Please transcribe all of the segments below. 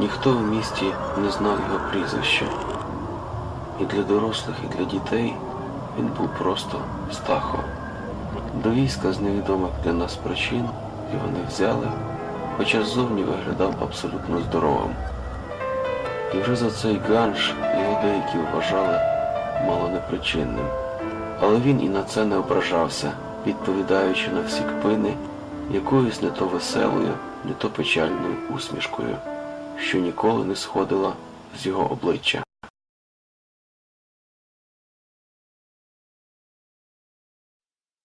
Ніхто в місті не знав його прізвища. І для дорослих, і для дітей він був просто Стахо. До війська з невідомих для нас причин його не взяли, хоча ззовні виглядав абсолютно здоровим. І вже за цей ганж його деякі вважали мало непричинним. Але він і на це не ображався, відповідаючи на всі кпини якоюсь не то веселою, не то печальною усмішкою, що ніколи не сходила з його обличчя.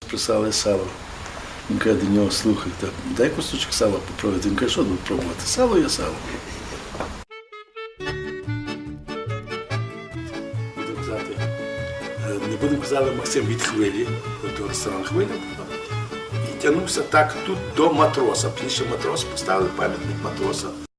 Прислали сало. Він каже до нього, слухай, дай кусочок сала попробувати. Він каже, що тут пробувати? Сало є сало. Будемо казати, е, не будемо казати Максим від хвилі, до ресторану хвиля. І тягнувся так тут до матроса. Пізніше матрос поставили пам'ятник матроса.